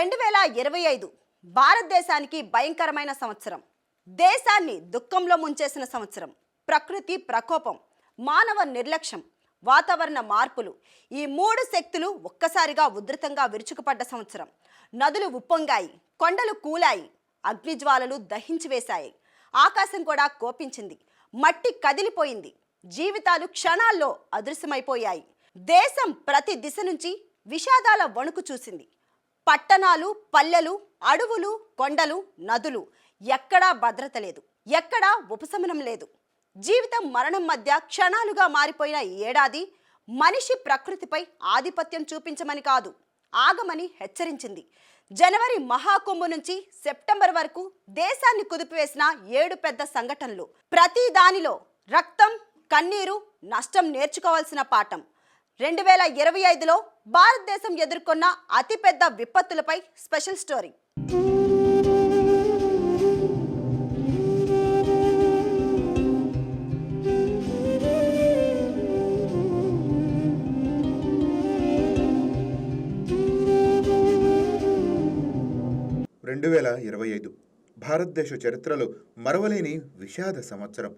రెండు వేల ఇరవై ఐదు భారతదేశానికి భయంకరమైన సంవత్సరం. దేశాన్ని దుఃఖంలో ముంచేసిన సంవత్సరం. ప్రకృతి ప్రకోపం మానవ నిర్లక్ష్యం వాతావరణ మార్పులు ఈ మూడు శక్తులు ఒక్కసారిగా ఉధృతంగా విరుచుకుపడ్డ సంవత్సరం. నదులు ఉప్పొంగాయి కొండలు కూలాయి అగ్నిజ్వాలలు దహించివేశాయి. ఆకాశం కూడా కోపించింది మట్టి కదిలిపోయింది. జీవితాలు క్షణాల్లో అదృశ్యమైపోయాయి. దేశం ప్రతి దిశ నుంచి విషాదాల వణుకు చూసింది. పట్టణాలు పల్లెలు అడవులు కొండలు నదులు. ఎక్కడా భద్రత లేదు. ఎక్కడా ఉపశమనం లేదు. జీవితం మరణం మధ్య క్షణాలుగా మారిపోయిన ఈ ఏడాది మనిషి ప్రకృతిపై ఆధిపత్యం చూపించమని కాదు ఆగమని హెచ్చరించింది. జనవరి మహాకుంభ నుంచి సెప్టెంబర్ వరకు దేశాన్ని కుదిపివేసిన ఏడు పెద్ద సంఘటనలు. ప్రతి దానిలో రక్తం కన్నీరు నష్టం నేర్చుకోవాల్సిన పాఠం. రెండు వేల ఇరవై ఐదులో భారతదేశం ఎదుర్కొన్న అతిపెద్ద విపత్తులపై స్పెషల్ స్టోరీ. రెండు వేల ఇరవై ఐదు భారతదేశ చరిత్రలో మరవలేని విషాద సంవత్సరం.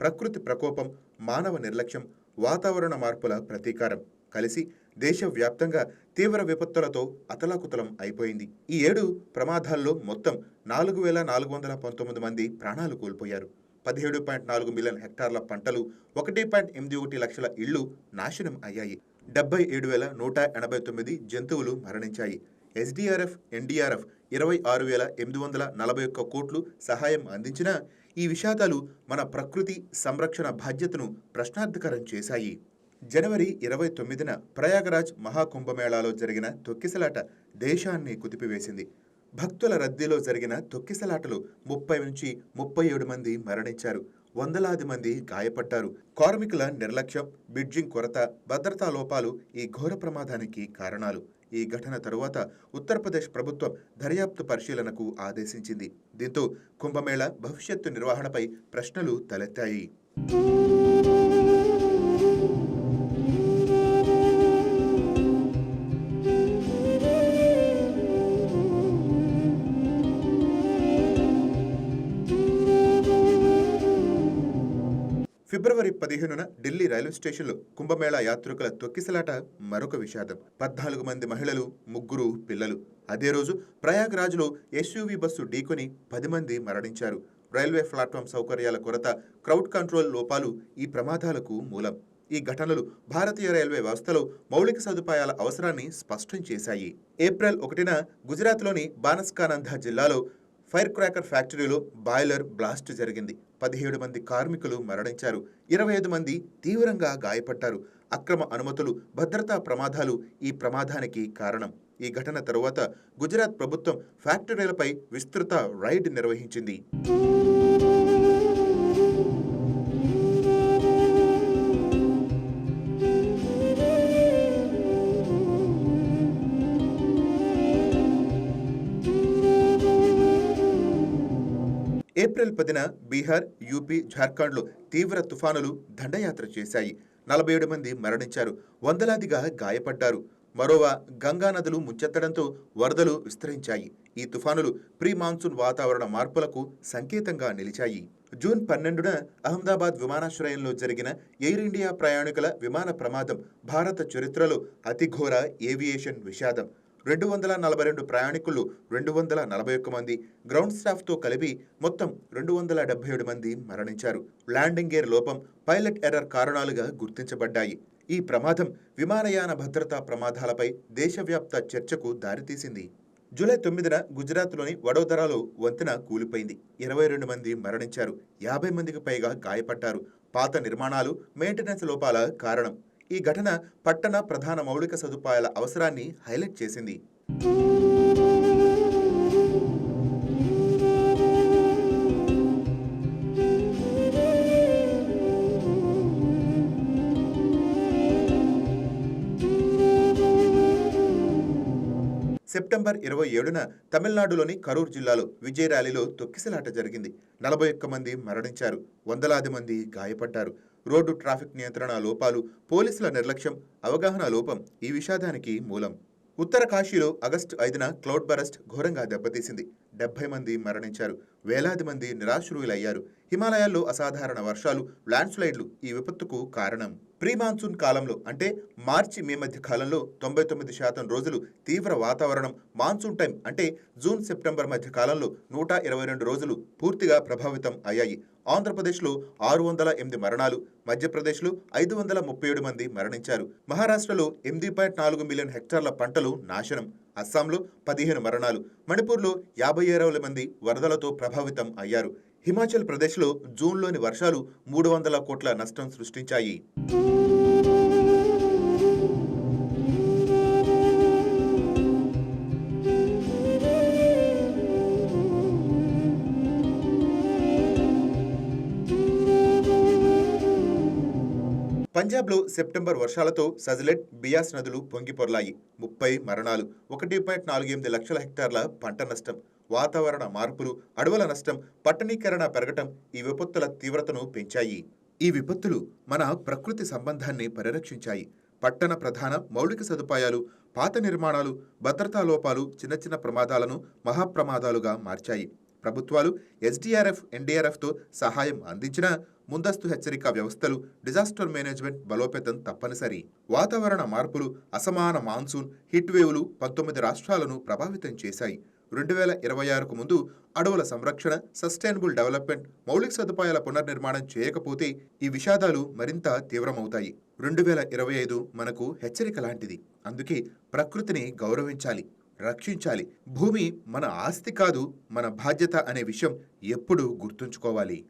ప్రకృతి ప్రకోపం మానవ నిర్లక్ష్యం వాతావరణ మార్పుల ప్రతీకారం కలిసి దేశవ్యాప్తంగా తీవ్ర విపత్తులతో అతలాకుతలం అయిపోయింది. ఈ ఏడు ప్రమాదాల్లో మొత్తం నాలుగు వేల నాలుగు వందల పంతొమ్మిది మంది ప్రాణాలు కోల్పోయారు. పదిహేడు పాయింట్ నాలుగు మిలియన్ హెక్టార్ల పంటలు ఒకటి పాయింట్ ఎనిమిది ఒకటి లక్షల ఇళ్ళు నాశనం అయ్యాయి. డెబ్బై ఏడు వేల నూట ఎనభై తొమ్మిది జంతువులు మరణించాయి. ఎస్డీఆర్ఎఫ్ ఎన్డీఆర్ఎఫ్ ఇరవై ఆరు వేల ఎనిమిది వందల నలభై ఒక్క కోట్లు సహాయం అందించినా ఈ విషాదాలు మన ప్రకృతి సంరక్షణ బాధ్యతను ప్రశ్నార్థకరం చేశాయి. జనవరి ఇరవై తొమ్మిదిన ప్రయాగరాజ్ మహాకుంభమేళాలో జరిగిన తొక్కిసలాట దేశాన్ని కుదిపివేసింది. భక్తుల రద్దీలో జరిగిన తొక్కిసలాటలు ముప్పై నుంచి ముప్పై ఏడు మంది మరణించారు. వందలాది మంది గాయపడ్డారు. కార్మికుల నిర్లక్ష్యం బిడ్జింగ్ కొరత భద్రతా లోపాలు ఈ ఘోర ప్రమాదానికి కారణాలు. ఈ ఘటన తరువాత ఉత్తరప్రదేశ్ ప్రభుత్వం దర్యాప్తు పరిశీలనకు ఆదేశించింది. దీంతో కుంభమేళ భవిష్యత్తు నిర్వహణపై ప్రశ్నలు తలెత్తాయి. ఫిబ్రవరి పదిహేనున ఢిల్లీ రైల్వే స్టేషన్లో కుంభమేళా యాత్రికుల తొక్కిసలాట మరొక విషాదం. పద్నాలుగు మంది మహిళలు ముగ్గురు పిల్లలు. అదే రోజు ప్రయాగ్రాజ్లో ఎస్యూవీ బస్సు ఢీకొని పది మంది మరణించారు. రైల్వే ప్లాట్ఫామ్ సౌకర్యాల కొరత క్రౌడ్ కంట్రోల్ లోపాలు ఈ ప్రమాదాలకు మూలం. ఈ ఘటనలు భారతీయ రైల్వే వ్యవస్థలో మౌలిక సదుపాయాల అవసరాన్ని స్పష్టం చేశాయి. ఏప్రిల్ ఒకటిన గుజరాత్లోని బానస్కానంద జిల్లాలో ఫైర్ క్రాకర్ ఫ్యాక్టరీలో బాయిలర్ బ్లాస్ట్ జరిగింది. పదిహేడు మంది కార్మికులు మరణించారు. ఇరవై ఐదు మంది తీవ్రంగా గాయపడ్డారు. అక్రమ అనుమతులు భద్రతా ప్రమాదాలు ఈ ప్రమాదానికి కారణం. ఈ ఘటన తరువాత గుజరాత్ ప్రభుత్వం ఫ్యాక్టరీలపై విస్తృత రైడ్ నిర్వహించింది. ఏప్రిల్ పదిన బీహార్ యూపీ జార్ఖండ్లో తీవ్ర తుఫానులు దండయాత్ర చేశాయి. నలభై ఏడు మంది మరణించారు. వందలాదిగా గాయపడ్డారు. మరోవా గంగా నదులు ముంచెత్తడంతో వరదలు విస్తరించాయి. ఈ తుఫానులు ప్రీ మాన్సూన్ వాతావరణ మార్పులకు సంకేతంగా నిలిచాయి. జూన్ పన్నెండున అహ్మదాబాద్ విమానాశ్రయంలో జరిగిన ఎయిర్ ఇండియా ప్రయాణికుల విమాన ప్రమాదం భారత చరిత్రలో అతిఘోర ఏవియేషన్ విషాదం. రెండు వందల నలభై రెండు ప్రయాణికులు రెండు వందల నలభై ఒక్క మంది గ్రౌండ్ స్టాఫ్తో కలిపి మొత్తం రెండు వందల డెబ్బై ఏడు మంది మరణించారు. ల్యాండింగ్ గేర్ లోపం పైలట్ ఎర్రర్ కారణాలుగా గుర్తించబడ్డాయి. ఈ ప్రమాదం విమానయాన భద్రతా ప్రమాదాలపై దేశవ్యాప్త చర్చకు దారితీసింది. జూలై తొమ్మిదిన గుజరాత్లోని వడోదరాలో వంతెన కూలిపోయింది. ఇరవై రెండు మంది మరణించారు. యాభై మందికి పైగా గాయపడ్డారు. పాత నిర్మాణాలు మెయింటెనెన్స్ లోపాల కారణం. ఈ ఘటన పట్టణ ప్రధాన మౌలిక సదుపాయాల అవసరాన్ని హైలైట్ చేసింది. సెప్టెంబర్ ఇరవై ఏడున తమిళనాడులోని కరూర్ జిల్లాలో విజయ ర్యాలీలో తొక్కిసలాట జరిగింది. నలభై ఒక్క మంది మరణించారు. వందలాది మంది గాయపడ్డారు. రోడ్డు ట్రాఫిక్ నియంత్రణ లోపాలు పోలీసుల నిర్లక్ష్యం అవగాహన లోపం ఈ విషాదానికి మూలం. ఉత్తర కాశీలో ఆగస్టు ఐదున క్లౌడ్ బరస్ట్ ఘోరంగా దెబ్బతీసింది. డెబ్బై మంది మరణించారు. వేలాది మంది నిరాశ్రువులయ్యారు హిమాలయాల్లో అసాధారణ వర్షాలు ల్యాండ్స్లైడ్లు ఈ విపత్తుకు కారణం. ప్రీ మాన్సూన్ కాలంలో అంటే మార్చి మే మధ్య కాలంలో తొంభై తొమ్మిది శాతం రోజులు తీవ్ర వాతావరణం మాన్సూన్ టైం అంటే జూన్ సెప్టెంబర్ మధ్య కాలంలో నూట ఇరవై రెండు రోజులు పూర్తిగా ప్రభావితం అయ్యాయి. ఆంధ్రప్రదేశ్లో ఆరు వందల ఎనిమిది మరణాలు మధ్యప్రదేశ్లో ఐదు వందల ముప్పై ఏడు మంది మరణించారు. మహారాష్ట్రలో ఎనిమిది పాయింట్ నాలుగు మిలియన్ హెక్టార్ల పంటలు నాశనం. అస్సాంలో పదిహేను మరణాలు. మణిపూర్లో యాభై ఏడవల మంది వరదలతో ప్రభావితం అయ్యారు. హిమాచల్ ప్రదేశ్లో జూన్లోని వర్షాలు మూడు వందల కోట్ల నష్టం సృష్టించాయి. పంజాబ్లో సెప్టెంబర్ వర్షాలతో సజలెట్ బియాస్ నదులు పొంగిపొర్లాయి ముప్పై మరణాలు ఒకటి పాయింట్ నాలుగు ఎనిమిది లక్షల హెక్టార్ల పంట నష్టం వాతావరణ మార్పులు అడవుల నష్టం పట్టణీకరణ పెరగటం ఈ విపత్తుల తీవ్రతను పెంచాయి. ఈ విపత్తులు మన ప్రకృతి సంబంధాన్ని పరిరక్షించాయి. పట్టణ ప్రధాన మౌలిక సదుపాయాలు పాత నిర్మాణాలు భద్రతా లోపాలు చిన్న చిన్న ప్రమాదాలను మహాప్రమాదాలుగా మార్చాయి. ప్రభుత్వాలు ఎస్డీఆర్ఎఫ్ ఎన్డీఆర్ఎఫ్తో సహాయం అందించిన ముందస్తు హెచ్చరిక వ్యవస్థలు డిజాస్టర్ మేనేజ్మెంట్ బలోపేతం తప్పనిసరి. వాతావరణ మార్పులు అసమాన మాన్సూన్ హిట్ వేవులు పంతొమ్మిది రాష్ట్రాలను ప్రభావితం చేశాయి. రెండు వేల ఇరవై ఆరుకు ముందు అడవుల సంరక్షణ సస్టైనబుల్ డెవలప్మెంట్ మౌలిక సదుపాయాల పునర్నిర్మాణం చేయకపోతే ఈ విషాదాలు మరింత తీవ్రమవుతాయి. రెండు వేల ఇరవై ఐదు మనకు హెచ్చరిక లాంటిది. అందుకే ప్రకృతిని గౌరవించాలి. రక్షించాలి. భూమి మన ఆస్తి కాదు మన బాధ్యత అనే విషయం ఎప్పుడూ గుర్తుంచుకోవాలి.